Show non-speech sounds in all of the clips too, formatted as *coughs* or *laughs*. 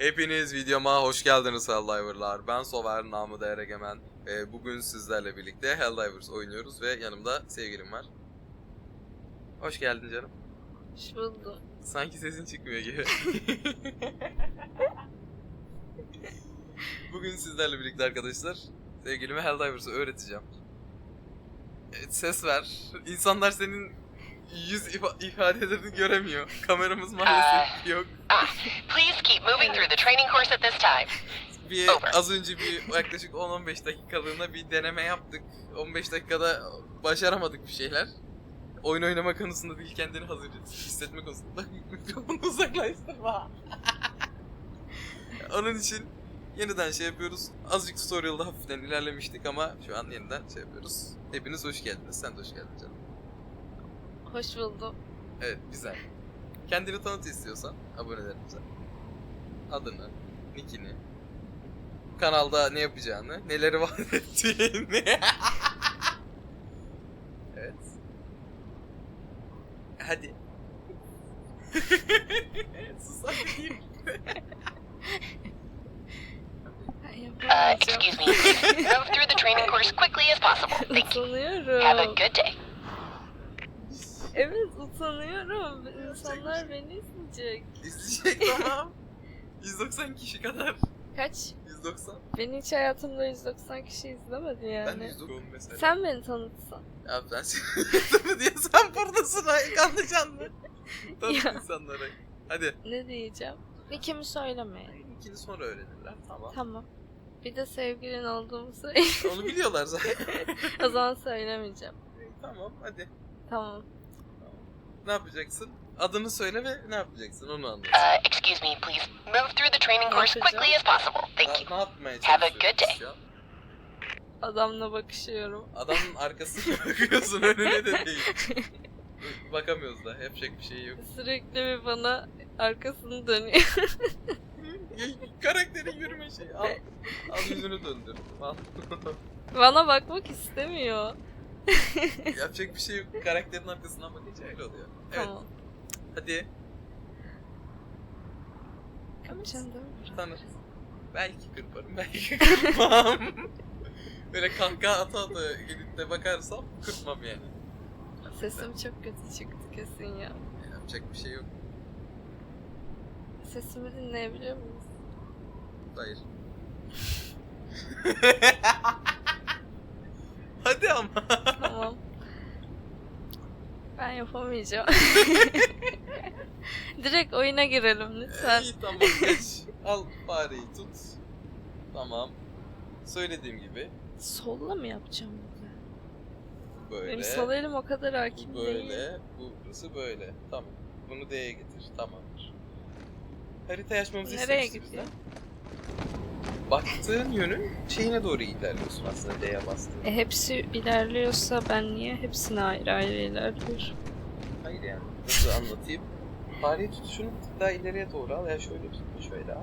Hepiniz videoma hoş geldiniz Helldiver'lar. Ben Sover, namı değer egemen. Ee, bugün sizlerle birlikte Helldivers oynuyoruz ve yanımda sevgilim var. Hoş geldin canım. Hoş buldum. Sanki sesin çıkmıyor gibi. *laughs* bugün sizlerle birlikte arkadaşlar sevgilime Helldivers'ı öğreteceğim. Evet, ses ver. İnsanlar senin yüz ifa- ifadelerini göremiyor. Kameramız maalesef yok. Ah, please keep moving through the training course at this time. Bir az önce bir yaklaşık 10-15 dakikalığına bir deneme yaptık. 15 dakikada başaramadık bir şeyler. Oyun oynama konusunda değil kendini hazır hissetme konusunda *laughs* mikrofonu uzaklaştırma. *laughs* Onun için yeniden şey yapıyoruz. Azıcık tutorial'da hafiften ilerlemiştik ama şu an yeniden şey yapıyoruz. Hepiniz hoş geldiniz. Sen de hoş geldin canım. Hoş buldum. Evet güzel. Kendini tanıt istiyorsan abonelerimize. Adını, nickini, kanalda ne yapacağını, neleri vaat *laughs* ettiğini. evet. Hadi. *laughs* Sus hadi Uh, excuse me, move through the training course quickly as possible. *laughs* Thank you. Have a good day. Evet utanıyorum. İnsanlar beni izleyecek. İzleyecek *laughs* tamam. 190 kişi kadar. Kaç? 190. Beni hiç hayatımda 190 kişi izlemedi yani. Ben 190 mesela. Sen beni tanıtsan. Ya ben seni *laughs* diye sen buradasın ay kanlı canlı. Tanıt Ya. insanlara. Hadi. Ne diyeceğim? Nickimi söylemeyin. İkini sonra öğrenirler tamam. Tamam. Bir de sevgilin olduğumu söyle. Onu biliyorlar zaten. *laughs* o zaman söylemeyeceğim. tamam hadi. Tamam. Ne yapacaksın? Adını söyle ve ne yapacaksın onu anlat. Uh, excuse me, please move through the training course quickly as possible. Thank you. ne yapmaya Have a good day. Adamla bakışıyorum. Adamın arkasına *laughs* bakıyorsun önüne de değil. *laughs* Bakamıyoruz da yapacak bir şey yok. Sürekli bir bana arkasını dönüyor. *laughs* Karakterin yürüme şeyi. Al, al yüzünü döndür. Al. bana bakmak istemiyor. *laughs* yapacak bir şey yok. Karakterin arkasından bakınca öyle oluyor. Evet Tamam. hadi Kapacaksın değil mi? tanır. Belki kırparım belki kırpmam. *laughs* Böyle kahkaha ata ata gelip de bakarsam kırpmam yani. Sesim çok kötü çıktı kesin ya. Yapacak bir şey yok. Sesimi dinleyebiliyor muyuz? Hayır. *laughs* Hadi ama. Tamam. Ben yapamayacağım. *laughs* Direkt oyuna girelim lütfen. İyi tamam geç. Al fareyi tut. Tamam. Söylediğim gibi Solla mı yapacağım bunu? böyle. Benim sol elim o kadar hakim bu değil. böyle. Bu burası böyle. Tamam. Bunu D'ye getir. Tamamdır. Harita açmamızı Nereye istemişti bizden. Baktığın yönün şeyine doğru ilerliyorsun aslında D'ye bastığın. E hepsi ilerliyorsa ben niye hepsine ayrı ayrı ilerliyorum? Hayır yani. Nasıl anlatayım? Fareyi tutuşunu tık daha ileriye doğru al. Ya şöyle tut, şöyle al.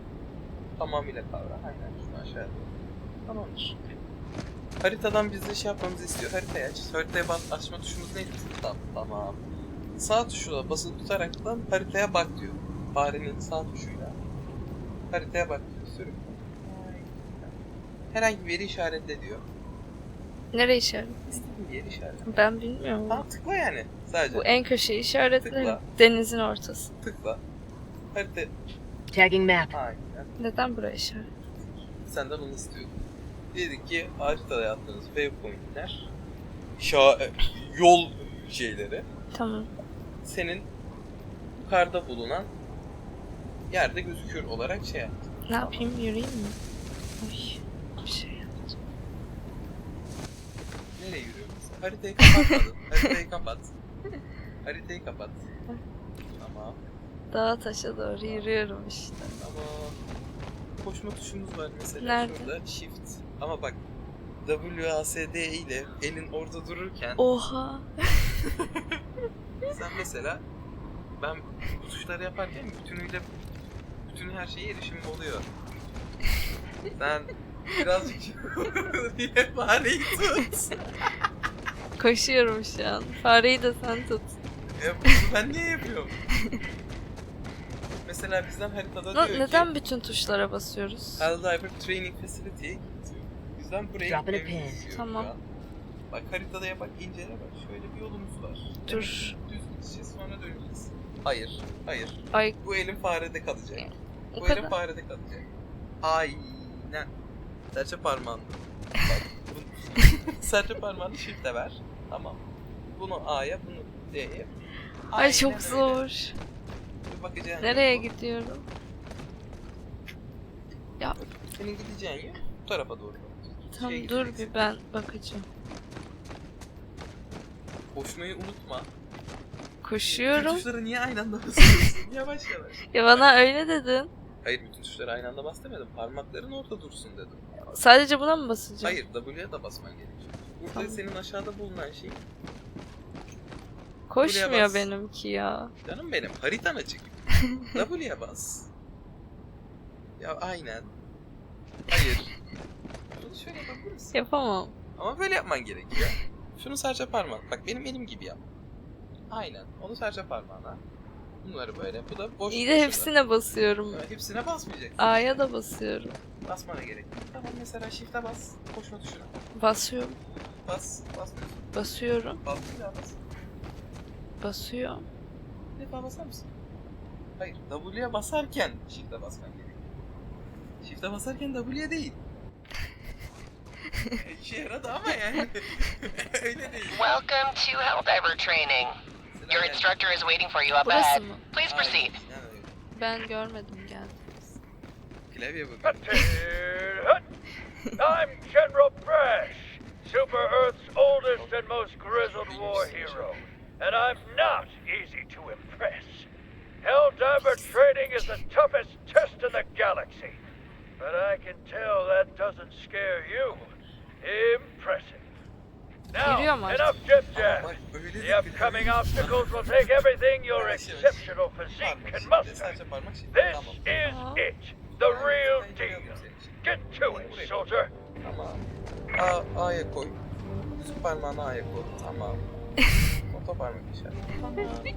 Tamamıyla kavra. Aynen şunu aşağıya doğru. Tamamdır. Haritadan bize şey yapmamızı istiyor. Haritayı aç. Haritaya açma tuşumuz neydi? Tamam. Tamam. Sağ tuşuna basılı tutaraktan haritaya bak diyor. Farenin sağ tuşuyla. Haritaya bak diyor. Sürükle. Herhangi bir yeri işaretle diyor. Nereye işaret? İstediğin bir yeri işaretle. Ben bilmiyorum. Tamam tıkla yani. Sadece Bu en köşeyi işaretle. Tıkla. Denizin ortası. tıkla. Harita... Tagging map. Aynen. Neden buraya işaret? Senden onu istiyordum. Dedik ki haritada yaptığınız waypointler şa yol şeyleri Tamam. senin yukarıda bulunan yerde gözükür olarak şey yaptı. Ne yapayım? Yürüyeyim mi? Ay, bir şey yaptım. Nereye yürüyorsun? Haritayı kapatmadın. *laughs* Haritayı kapat. Haritayı kapat. Tamam. Dağa taşa doğru yürüyorum işte. Ama koşma tuşumuz var mesela Nerede? şurada shift. Ama bak WASD ile elin orada dururken Oha. *laughs* Sen mesela ben bu tuşları yaparken bütünüyle bütün her şeye erişimim oluyor. Sen birazcık *laughs* diye fareyi tut. Koşuyorum şu an. Fareyi de sen tut. Ya bunu ben niye yapıyorum? Mesela bizden haritada Na- diyor neden ki bütün tuşlara basıyoruz? Helldiver Training Facility Bizden buraya Drop in a pin. Tamam. şu an. Bak haritada ya bak incele bak şöyle bir yolumuz var. Dur. Düz gideceğiz sonra döneceğiz. Hayır, hayır. Ay Bu elin farede kalacak. o Bu elin kadar. farede kalacak. Aynen. Serçe bunu- serçe parmağını shift'e ver. Tamam. Bunu A'ya, bunu D'ye. Ay Aynen çok öyle. zor. Bir bakacağın Nereye bu. gidiyorum? Senin gideceğin yer bu tarafa doğru. Tam Şeye dur gideceksin. bir ben bakacağım. Koşmayı unutma. Koşuyorum. Tuşları niye aynı anda basıyorsun? *laughs* yavaş yavaş. Ya bana öyle dedin. Hayır bütün tuşları aynı anda bas demedim. Parmakların orada dursun dedim. Sadece buna mı basacağım? Hayır W'ye de basman gerekiyor. Burada Tamam. senin aşağıda bulunan şey Koşmuyor bas. benimki ya. canım benim haritan açık. *laughs* W'ye bas. Ya aynen. Hayır. Şunu şöyle yapabilirsin. Yapamam. Ama böyle yapman gerekiyor. Şunu serçe parmağın. Bak benim elim gibi yap. Aynen. Onu serçe parmağına. Bunları böyle. Bu da boş. İyi de hepsine basıyorum. Evet, hepsine basmayacaksın. A'ya da basıyorum. Basmana gerek yok. Tamam mesela shift'e bas. Koşma tuşuna. Basıyorum. Bas. Basmıyorsun. Basıyorum. Bas bir daha bas. Basıyorum. Bir defa basar mısın? Hayır. W'ye basarken shift'e basman gerekiyor. Shift'e basarken W'ye değil. *laughs* İşe yaradı ama yani. *laughs* Öyle değil. Welcome to Helldiver training. Mesela Your instructor is waiting for you up Burası ahead. mı? Please proceed. Ben görmedim geldiğimiz. Klavye bu. I'm General Brash, Super Earth's oldest and most grizzled war hero, and I'm not easy to impress. Helldiver training is the toughest test in the galaxy, but I can tell that doesn't scare you. Impressive. Now, Giriyor mu enough jib jab. The upcoming obstacles will take everything your yavaş. exceptional physique Parmak can shift'e, muster. This is it, the real deal. şimdi. Get to it, soldier. Tamam. A, A'ya koy. Yüzük parmağını A'ya koy. Tamam. *laughs* Orta parmak.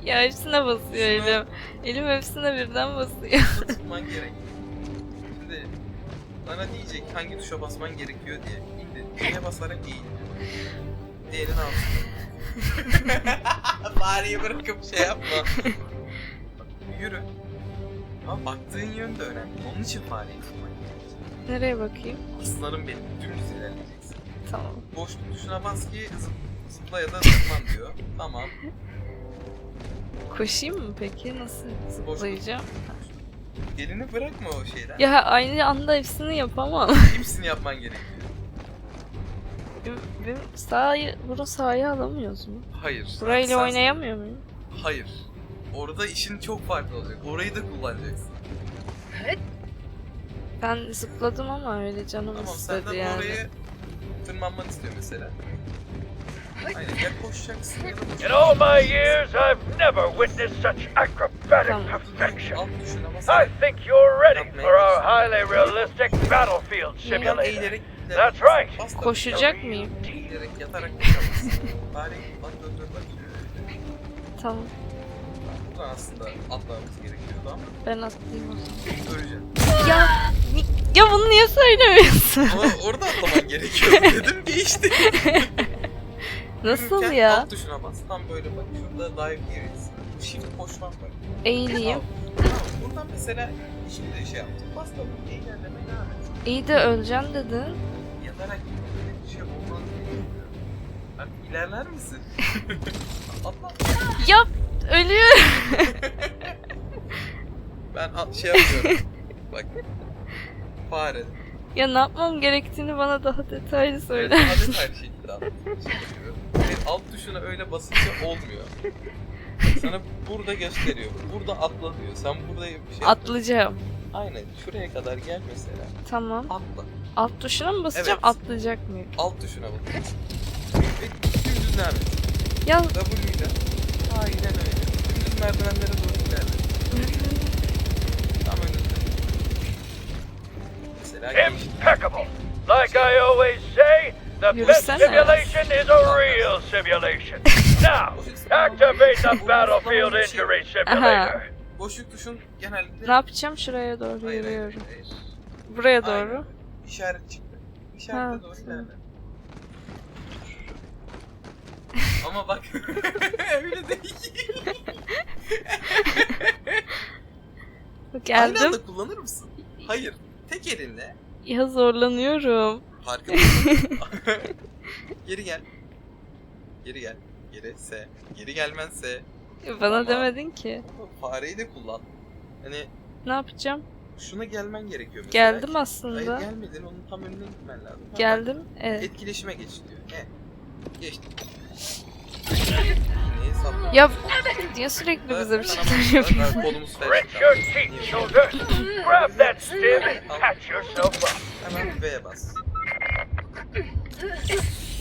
*laughs* Ya hepsine basıyor elim. Elim hepsine birden basıyor. Tutman gerek. Şimdi sana diyecek hangi tuşa basman gerekiyor diye. İndir. D'ye basarak eğil. D'nin altında. *laughs* Fareyi bırakıp şey yapma. Yürü. Ama baktığın yön de önemli. Onun için fareyi gerekiyor. Nereye bakayım? Aslanım benim. Dümdüz ilerleyeceksin. Tamam. Boşluk tuşuna bas ki zıp, zıpla ya da zıpman diyor. Tamam. Koşayım mı peki? Nasıl zıplayacağım? Elini bırakma o şeyden. Ya aynı anda hepsini yapamam. Hepsini yapman gerekiyor. Benim, sağı, bunu sahaya alamıyoruz mu? Hayır. Burayla Sen- oynayamıyor muyum? Hayır. Orada işin çok farklı olacak. Orayı da kullanacaksın. Ben zıpladım ama öyle canım Tamam istedi senden yani. oraya tırmanmanı istiyor mesela. Aynen ya koşacaksın ya da In all my years, I've never witnessed such acrobatic perfection. I think you're ready for our highly realistic battlefield eğilerek That's right. Koşacak mıyım? Eğilerek yatarak koşamazsın. Bari bak döndür bak. Tamam. Buradan aslında atlamamız gerekiyordu ama Ben atlayayım o zaman. Ya, ya bunu niye söylemiyorsun? Ama orada atlaman gerekiyor *laughs* dedim geçti. Nasıl Yürürken ya? Alt tuşuna bas. Tam böyle bak şurada dive. Bu shift koşmak var. Eğileyim. Tamam. Buradan mesela şimdi şey yaptım. Bas da bunu ilerlemeye devam et. İyi de öleceğim dedin. Yatarak böyle bir şey olmaz diye düşünüyorum. İlerler misin? *laughs* Atla. Yap, ölüyorum. *laughs* Ben at- şey yapıyorum. Bak. Fare. Ya ne yapmam gerektiğini bana daha detaylı Evet, söyler adet her. Ve alt tuşuna öyle basınca olmuyor. Sana burada gösteriyor. Burada atla diyor. Sen burada bir şey Atlayacağım. Aynen. Şuraya kadar gel mesela. Tamam. Atla. Alt tuşuna mı basacağım? Evet. Atlayacak mıyım? Alt tuşuna bas. Ve dümdüz et. Ya W ile. Aynen öyle. Dümdüz merdivenlere doğru ilerle. Tam önünde. Mesela geçti. Impeccable. Like I always say, the best simulation is a real simulation. *laughs* Now, activate the battlefield injury simulator. boşluk tuşun genelde... Ne yapacağım? Şuraya doğru Hayır, hayır, yürüyorum. hayır. Buraya Aynen. İşaret çıktı. İşarete Ha, doğru tamam. ilerle. *laughs* Ama bak *laughs* öyle değil. Aynı Geldim. anda kullanır mısın? Hayır. Tek elinle Ya zorlanıyorum. farkındasın. *laughs* Geri gel. Geri gel. Geri S. Geri gelmen S. Bana Tamam. demedin ki. Fareyi de kullan. Hani Ne yapacağım? Şuna gelmen gerekiyor mesela. Geldim Hayır aslında. gelmedin onun tam önüne gitmen lazım. Ha, Geldim. Evet. Etkileşime geç diyor. E. Geçtim. *laughs* Neyi sapladın? Ya niye sürekli bize bir şeyler yapıyor? Kolumuz Grit your teeth, soldier. Grab that stim and patch yourself up. Hemen V'ye bas.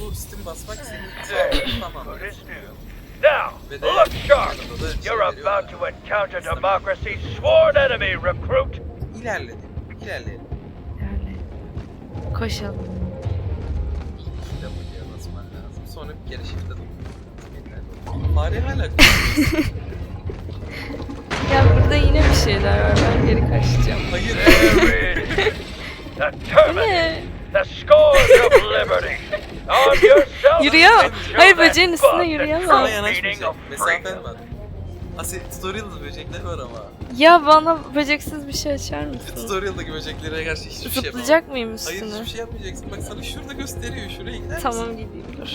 Bu Steam basmak senin tamam. Now, look sharp. You're about to encounter democracy's sworn enemy, recruit. İlerledim. İlerleyelim. Yani. Koşalım. W'ye basman lazım. Sonra bir kere shift'e dokun. Fare hala *laughs* Ya burada yine bir şeyler var. Ben geri kaçacağım. Hayır. *laughs* Bu ne? The scourge of liberty. Arm yourself. Yürüyor. Hayır, böceğin üstüne yürüyemem. Sana of Mesafen var. Asil tutorial'da böcekler var ama. Ya bana böceksiz bir şey açar mısın? Tutorial'daki böceklere karşı hiçbir şey yapamam. Zıplayacak mıyım Hayır üstüne? hiçbir şey yapmayacaksın. Bak sana şurada gösteriyor. Şuraya gider misin? Tamam gideyim dur.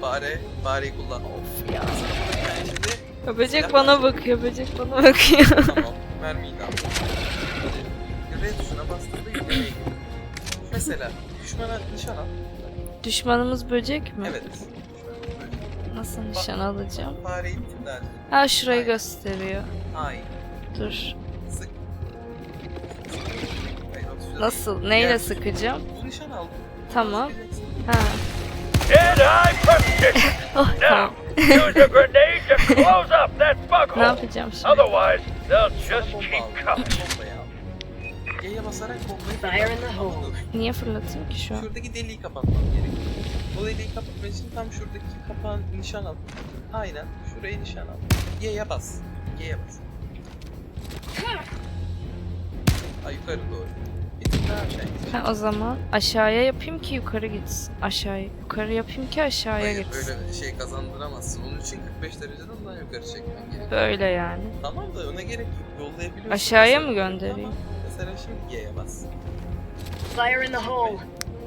Fare. Fareyi kullan. Of ya. Tane şimdi. Ya böcek bana bakıyor, böcek bana bakıyor. *laughs* tamam. Mermiyi de al. Hadi. R tuşuna bastığında gidiyor. Mesela düşmana nişan al. Düşmanımız böcek mi? Evet. Nasıl nişan alacağım? Fareyi tindar. Ha şurayı gösteriyor. Hayır. Dur. Sık. Nasıl? Neyle sıkacağım? Bu nişan al. Tamam. Ha. *laughs* Oh tamam. *laughs* Ne yapacağım şimdi? Otherwise, they'll just keep coming. Y'ye basarak bombayı. Niye fırlatayım ki şu an? Şuradaki deliği kapatmam gerekiyor. O deliği kapatmak için tam şuradaki kapağın nişan al. Aynen. Şurayı nişan al. Y'ye bas. Y'ye bas. Ay yukarı doğru. Bir tık daha aşağı in. Ha, o zaman aşağıya yapayım ki yukarı gitsin. Aşağıya. Yukarı yapayım ki aşağıya Hayır gitsin. öyle şey kazandıramazsın. Onun için 45 dereceden daha yukarı çekmen gerekiyor. Böyle yani. Tamam da ona gerek yok. Yollayabiliyorsun. Aşağıya mı göndereyim? Tamam. Mesela şimdi Y'ye bas. Fire in the hole.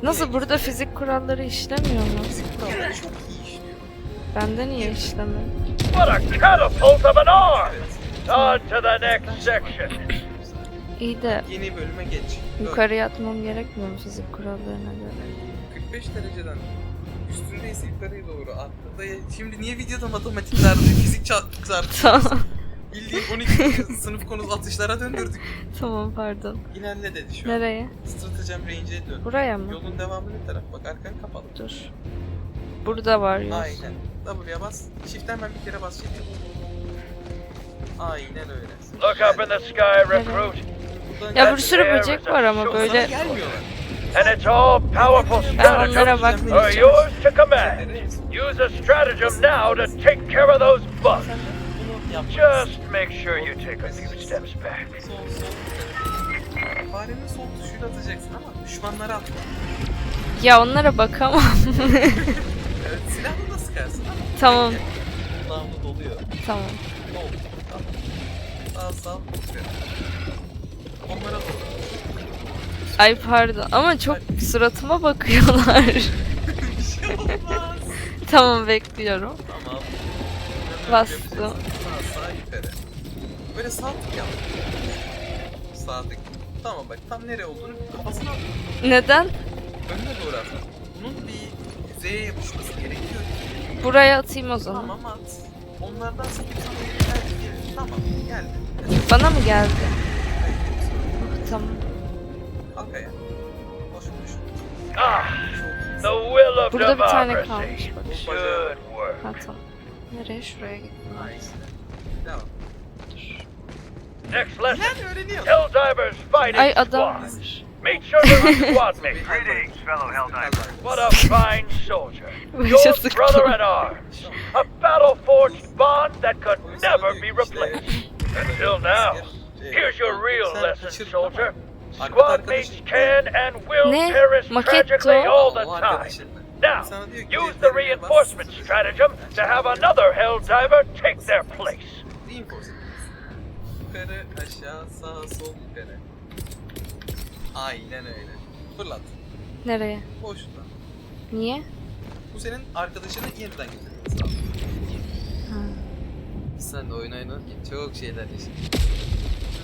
Nasıl burada fizik kuralları işlemiyor mu? Fizik kuralları çok iyi işliyor. Bende niye işlemiyor? What a catapult of an arm! On to the next section. İyi de Yeni bölüme geç. Dön. yukarı atmam gerekmiyor mu fizik kurallarına göre? 45 dereceden üstündeyse yukarıya doğru attı. Şimdi niye videoda matematikler fizik çarptı çarptı. Tamam. Bildiğin 12. sınıf konusu atışlara döndürdük. tamam pardon. İlerle dedi şu an. Nereye? Stratejim range'e dön. Buraya mı? Yolun devamı ne taraf? Bak arkan kapalı. Dur. Burada var yol. Aynen. W'ye bas. Shift'e hemen bir kere bas çekil. Aynen öyle. Look up in the sky, recruit. Buradan Ya bir sürü böcek var ama böyle gelmiyorlar. And it's all powerful ben onlara stratagems are bakmayacağım. yours to command. Use a stratagem now to take care of those bugs. Yapmalısın. Just make sure you take a few steps back. Sol sol. Farenin sol tuşuyla atacaksın ama düşmanlara atma. Ya onlara bakamam. *laughs* Evet silahla da sıkarsın ama. tamam. Kulağımda doluyor. Tamam. Ne oldu? Tamam. Sağ sağ. Onlara doğru. Ay pardon ama çok suratıma bakıyorlar. *laughs* Bir şey olmaz. tamam bekliyorum. Tamam. Bastım. Yapacaksın. Sağ sağ yukarı. Böyle sağ tık yap. Sağ tık. Tamam bak tam nereye olduğunu kafasına at. Neden? Önüne doğru at. Bunun bir Z'ye yapışması gerekiyor. Buraya atayım o zaman. Tamam at. Onlardan sakın sana geldi gelir. Tamam geldi. Bana mı geldi? Tamam. Kalk ayağa. Boş boş. Ah, the will of Burada bir tane kalmış bak. Good work. Ha tamam. Nereye? Şuraya gittim. Nice. Devam. Next lesson. Yani öğreniyor. Helldivers fighting Ay adam squad. var. Meet sure to *laughs* squad me. Greetings, fellow Helldivers. What a fine soldier. *laughs* Başa Your brother in arms. A battle-forged bond that could never be replaced. Until now. Here's your real lesson, soldier. Squad mates can and will perish Maket tragically all the time. Now, Sana diyor ki, use the reinforcement stratagem to have another Helldiver take their place. Yukarı, aşağı, sağ, sol, yukarı. Aynen öyle. Fırlat. Nereye? Boşta. Niye? Bu senin arkadaşını yeniden getirmesi lazım. Ha. Sen de oyun oynarken çok şeyler yaşadın.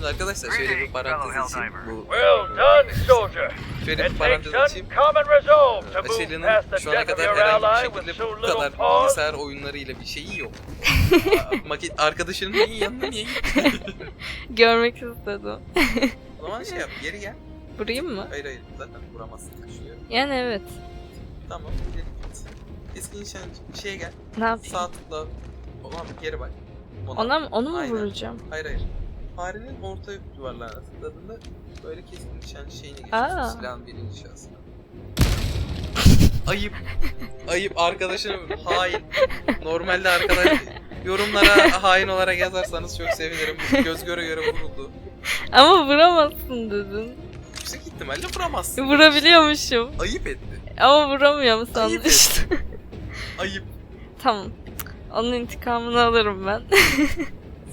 Şimdi arkadaşlar şöyle bir parantez açayım. Bu Well done, soldier. şöyle bir It parantez takes açayım. uncommon resolve to move Açelya'nın past the şu ana death of kadar your herhangi ally bir with şekilde bu kadar bilgisayar oyunlarıyla bir şeyi yok. *laughs* Maket arkadaşının niye yanına niye gitti? *laughs* Görmek istedim. o zaman şey yap geri gel. Vurayım mı? Hayır hayır zaten vuramazsın taşıyor. Yani evet. Tamam geri git. Eski nişan şeye gel. Ne yapayım? Sağ tıkla. Tamam geri bak. Ona mı, onu mu Aynen. vuracağım? Hayır hayır. Farenin orta yuvarlağına tıkladığında böyle keskin nişan şeyini Aa. geçiyorsun. Silahın birinci şahsına. *laughs* Ayıp. Ayıp arkadaşını hain. Normalde arkadaş yorumlara hain olarak yazarsanız çok sevinirim. Göz göre göre vuruldu. Ama vuramazsın dedin. Yüksek ihtimalle vuramazsın. Vurabiliyormuşum. Ayıp etti. Ama vuramıyorum Ayıp sanmıştım. etti. Ayıp. tamam. Onun intikamını alırım ben.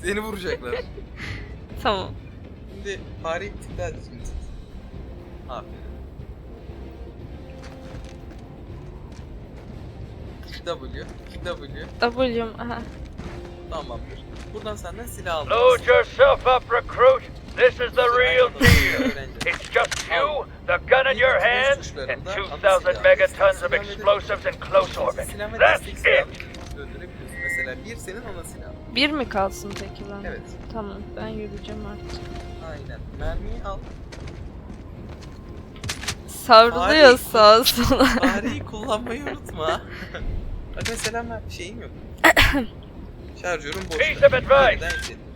Seni vuracaklar. *laughs* tamam. Şimdi daha düzgün tut. Aferin. W, W, W'm. Aha. tamamdır. Buradan senden silah almalısın. Load yourself up, recruit. This is the real deal. It's just you, the gun in your hand, and 2,000 megatons of explosives in close orbit. That's it. Mesela bir senin ona silah. Bir mi kalsın peki ben? Evet. Tamam ben yürüyeceğim artık. Aynen. Mermiyi al. Savruluyor Abi. sağa sola. *laughs* Fareyi kullanmayı unutma. Bak mesela ben şeyim yok. *coughs* Şarjörüm boş. Piece of advice.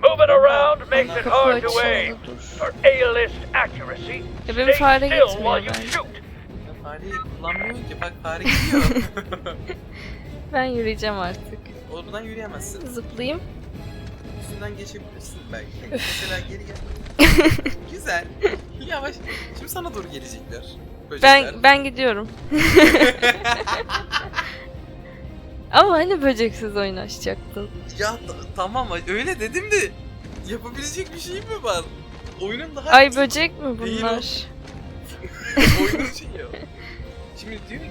Moving around makes it Kapı hard to açıldı aim. dur. For A-list accuracy, benim stay fare still gitmiyor while you shoot. Fareyi kullanmıyorum ki bak fare gidiyor. *laughs* Ben yürüyeceğim artık. Oradan yürüyemezsin. Zıplayayım. Üstünden geçebilirsin belki. Mesela geri gel. *laughs* Güzel. Yavaş. Şimdi sana doğru gelecekler. Böcekler. Ben ben gidiyorum. *laughs* Ama hani böceksiz oynaşacaktın. Ya ta- tamam öyle dedim de yapabilecek bir şey mi var? Oyunun daha Ay böcek mi bunlar? oyunun şeyi yok. Şimdi diyor ki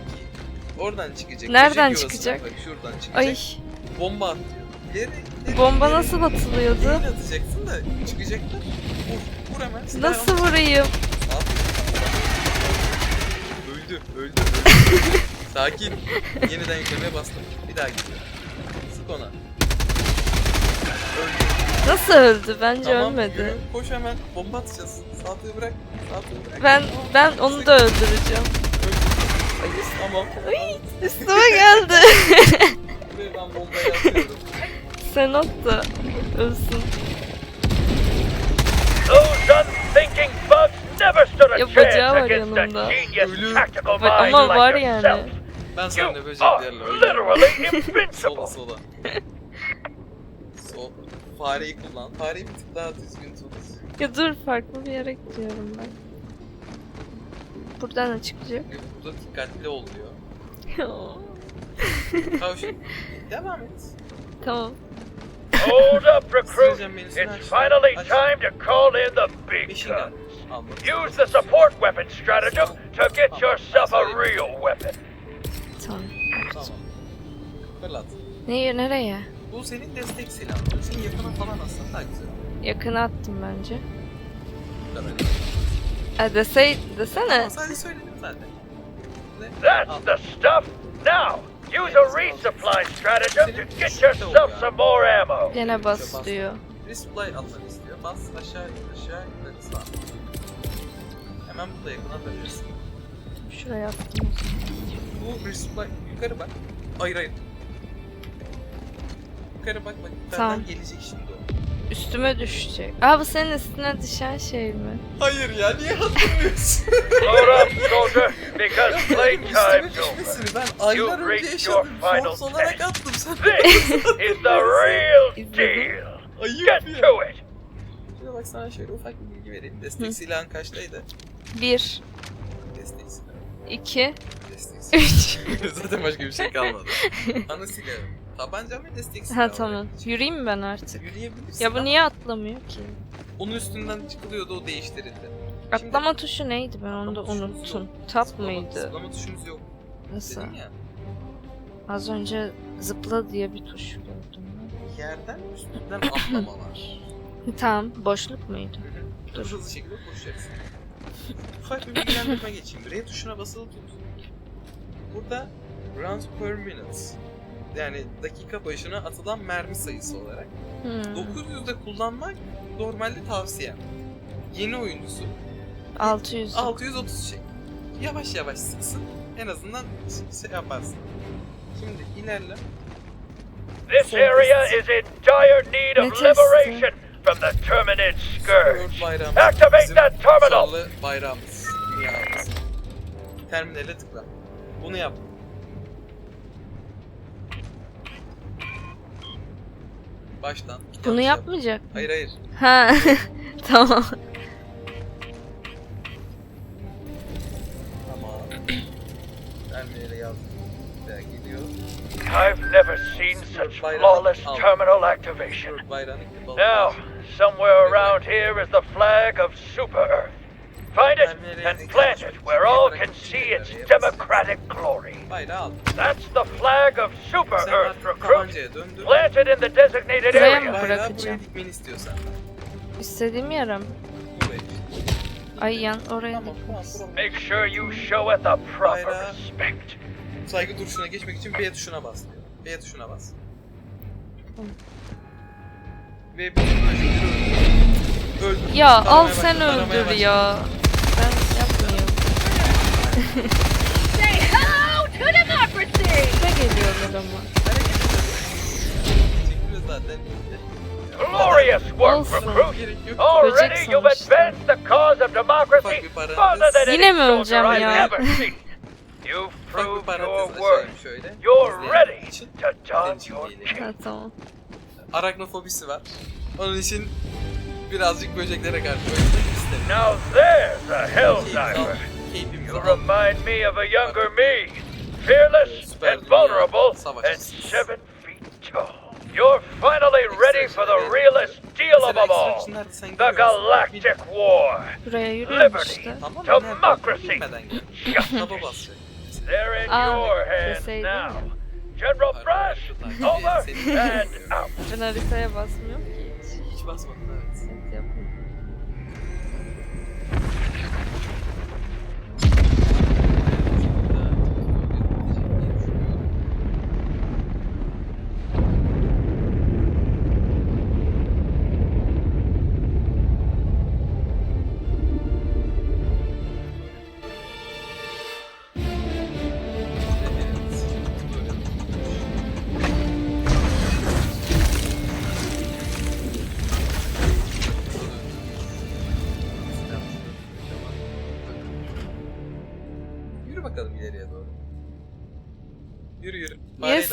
oradan çıkacak. Nereden çıkacak? Bak şuradan çıkacak. Ay Bomba atıyor. İleri, ileri, bomba ileri. nasıl atılıyordu? Değil atacaksın da çıkacaklar. Vur, vur hemen. Silah Nasıl al. vurayım? Öldü, öldü, öldü. *laughs* Sakin. Yeniden yüklemeye bastım. Bir daha gidiyor. Sık ona. Öldü. Nasıl öldü? Bence Tamam, ölmedi. yürü, koş hemen. Bomba atacağız. Sağ tığı bırak. Sağ tığı bırak. Ben Tamam. ben onu da öldüreceğim. Öldü. Tamam. Üstüme geldi. *laughs* Ben atıyorum. Sen at da ölsün. Those unthinking bugs never stood a Ya chance bacağı var against a yanımda. genius Ölü. tactical Ba- mind ama var like yani. yourself. Ben You seninle are böceklerle oynuyorum. literally *laughs* Sola invincible. sola. Sol. Fareyi kullan. Fareyi bir tık daha düzgün tut. Ya dur farklı bir yere gidiyorum ben. Buradan da çıkacak. Burada dikkatli ol *laughs* Tamam şimdi devam et. tamam. Hold up, recruit. It's finally time to call in the big gun. Use the support weapon stratagem to get yourself a real weapon. Tamam. Tamam. Fırlat. Neye nereye? Bu senin destek silahın. Bu senin yakına falan aslında daha güzel. Yakına attım bence. Kadar. Ha desey, desene. Ama sadece söyledim zaten. That's the stuff. Now, use a resupply stratagem to get yourself some more ammo. Gene bas diyor. Resupply atmanı istiyor. Bas aşağı aşağı yukarı sağ. Hemen burada yakın atabilirsin. Şuraya attım. Bu resupply yukarı bak. Hayır hayır. Yukarı bak bak. Tamam. gelecek şimdi. Üstüme düşecek. Aa bu senin üstüne düşen şey mi? Hayır ya niye hatırlıyorsun? Load up, soldier, because Üstüme playtime's over. düşmesini ben aylar You've önce reached your yaşadım. final Force olarak test. attım sen. This is the *laughs* real deal. Ayıp Get ya. to it. Bir bak sana şöyle ufak bir bilgi vereyim. Destek Hı. silahın kaçtaydı? 1, Destek silahı. 2, Destek silahı. 3. *laughs* Zaten başka bir şey kalmadı. Ana silahı. Tabanca ve destek silahı. ha tamam. Yürüyeyim mi ben artık? Yürüyebilirsin. Ya bu ama niye atlamıyor ki? Onun üstünden çıkılıyordu o değiştirildi. Atlama tuşu neydi ben onu da unuttum. Tap Zıplama- mıydı? Zıplama tuşumuz yok. Nasıl? Ya. Az önce zıpla diye bir tuş gördüm. Yerden üstünden atlama var. *laughs* Tamam, boşluk muydu? Dur. Hızlı şekilde koşacaksın. Ufak bir bilgilendirme geçeyim. R tuşuna basılı tut. Burada rounds per minute. Yani dakika başına atılan mermi sayısı olarak. Hmm. 900'de kullanmak normalde tavsiyem. Yeni oyuncusu 600. 630 çek. Yavaş yavaş sıksın. En azından şey yaparsın. Şimdi ilerle. This area is in dire need of liberation from the Terminid Scourge. Activate that terminal. kutsallı bayrağımız. Dünyamız. Terminale tıkla. Bunu yap. Baştan. Bunu Yanlış yap. yapmayacak? Hayır hayır. Ha. *laughs* tamam. Tamam. Terminale yazdım. Bir daha geliyor. I've never seen such flawless terminal activation. Bayrağını Now, somewhere around here is the flag of Super Earth. Find it and plant it where all can see its democratic glory. That's the flag of Super Earth recruit. Plant it in the designated Buraya mı? Bırakacağım. dikmeni. İstediğim yere mi? Buraya işte. Ay yan oraya Tamam tamam. dikmez. tamam. Make sure you show it the proper respect. Saygı duruşuna geçmek için B tuşuna bas diyor. B tuşuna bas. Ve aşıkları öldür. Öldür. Ya Taramaya al sen öldür ya. Ben yapmıyorum. *laughs* Say hello to democracy! Ne geliyorlar ama. Hareket edelim. Çekiliyor zaten. Glorious work, Olsun. recruit. Already you've advanced the cause of democracy farther than Yine any mi soldier öleceğim I've ya? ever *laughs* seen. You've proved your worth. şöyle. You're İzleyenler ready için. to don your tamam. Arachnofobisi var. Onun için birazcık böceklere karşı oynamak istemiyor. Now there's a. Helldiver. Keyfim You remind me of a younger me. Fearless and vulnerable and seven feet tall. You're finally ready for the realest deal of them all. The. Galactic War. Liberty. democracy. Justice. They're in your hands now. General Brush, over and out. Ben haritaya basmıyorum ki hiç. Hiç basmadın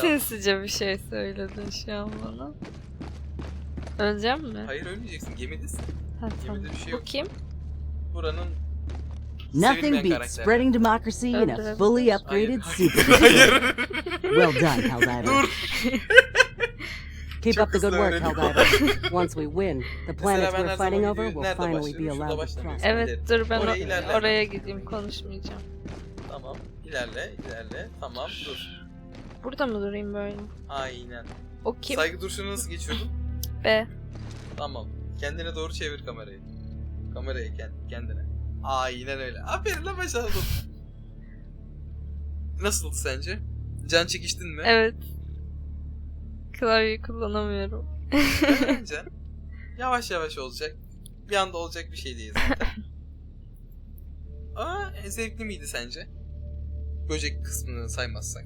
sinsice bir şey söyledin şu an bana? Öleceğim mi? Hayır ölmeyeceksin gemidesin. Ha, tamam. Gemide bir şey Bu yok. kim? Buranın Nothing beats spreading democracy in a fully upgraded hayır, super. hayır. Well done, Helldiver. Dur. Keep Çok up the good work. Helldiver. *laughs* Once we win, the planets we're fighting over will nerede finally be allowed to cross. Evet dur ben Oraya oraya gideyim konuşmayacağım. Tamam. İlerle, ilerle. Tamam, dur. Burada mı durayım böyle? Aynen. O kim? Saygı duruşuna nasıl geçiyordun? *laughs* Be. Tamam. Kendine doğru çevir kamerayı. Kamerayı kend, kendine. Aynen öyle. Aferin lan başardın. Nasıldı sence? Can çekiştin mi? Evet. Klavyeyi kullanamıyorum. Öğreneceksin. *laughs* Yavaş yavaş olacak. Bir anda olacak bir şey değil zaten. Ama zevkli miydi sence? Böcek kısmını saymazsak.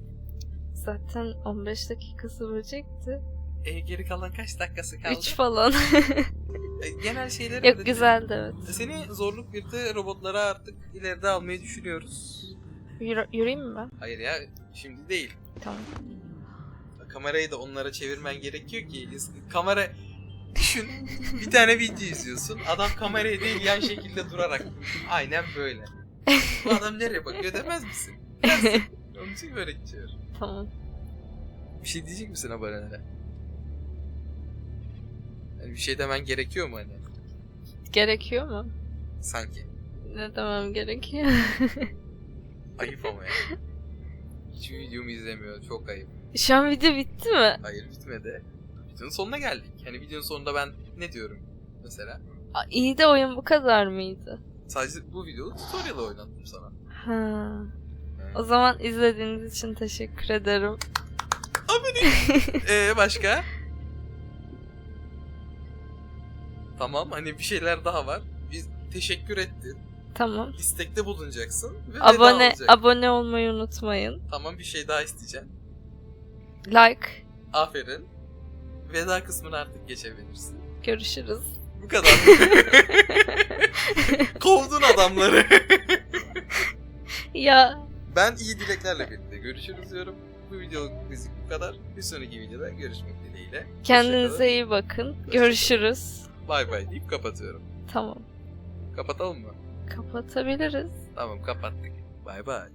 Zaten 15 dakikası böcekti. E, geri kalan kaç dakikası kaldı? 3 falan. E, genel şeyleri Yok güzeldi evet. değil. Seni zorluk bir de robotlara artık ileride almayı düşünüyoruz. Yürü, yürüyeyim mi ben? Hayır ya şimdi değil. Tamam. Kamerayı da onlara çevirmen gerekiyor ki kamera Düşün. Bir tane video izliyorsun. Adam kameraya değil yan şekilde durarak. Aynen böyle. Bu adam nereye bakıyor demez misin? Dersin. Onun için böyle geçiyor. Tamam. Bir şey diyecek misin abonelere? Yani bir şey demen gerekiyor mu hani? Gerekiyor mu? Sanki. Ne demem gerekiyor? *laughs* Ayıp ama ya. Hiç videomu izlemiyor. Çok ayıp. Şu an video bitti mi? Hayır bitmedi. Videonun sonuna geldik. Yani videonun sonunda ben ne diyorum mesela? Aa, İyi de oyun bu kadar mıydı? Sadece bu videoda tutorial'ı oynattım sana. Ha. O zaman izlediğiniz için teşekkür ederim. *laughs* Ee başka? Tamam hani bir şeyler daha var. Biz teşekkür ettin. Tamam. İstekte bulunacaksın. Ve veda Abone olacak. abone olmayı unutmayın. Tamam bir şey daha isteyeceğim. Like. Aferin. Veda kısmına artık geçebilirsin. Görüşürüz. Bu kadar. *laughs* *laughs* Kovdun adamları. Ya ben iyi dileklerle birlikte görüşürüz diyorum. Bu video bizi bu kadar. Bir sonraki videoda görüşmek dileğiyle. kendinize iyi bakın. Görüşürüz. Bay bay deyip kapatıyorum. Tamam. Kapatalım mı? Kapatabiliriz. Tamam kapattık. Bay bay.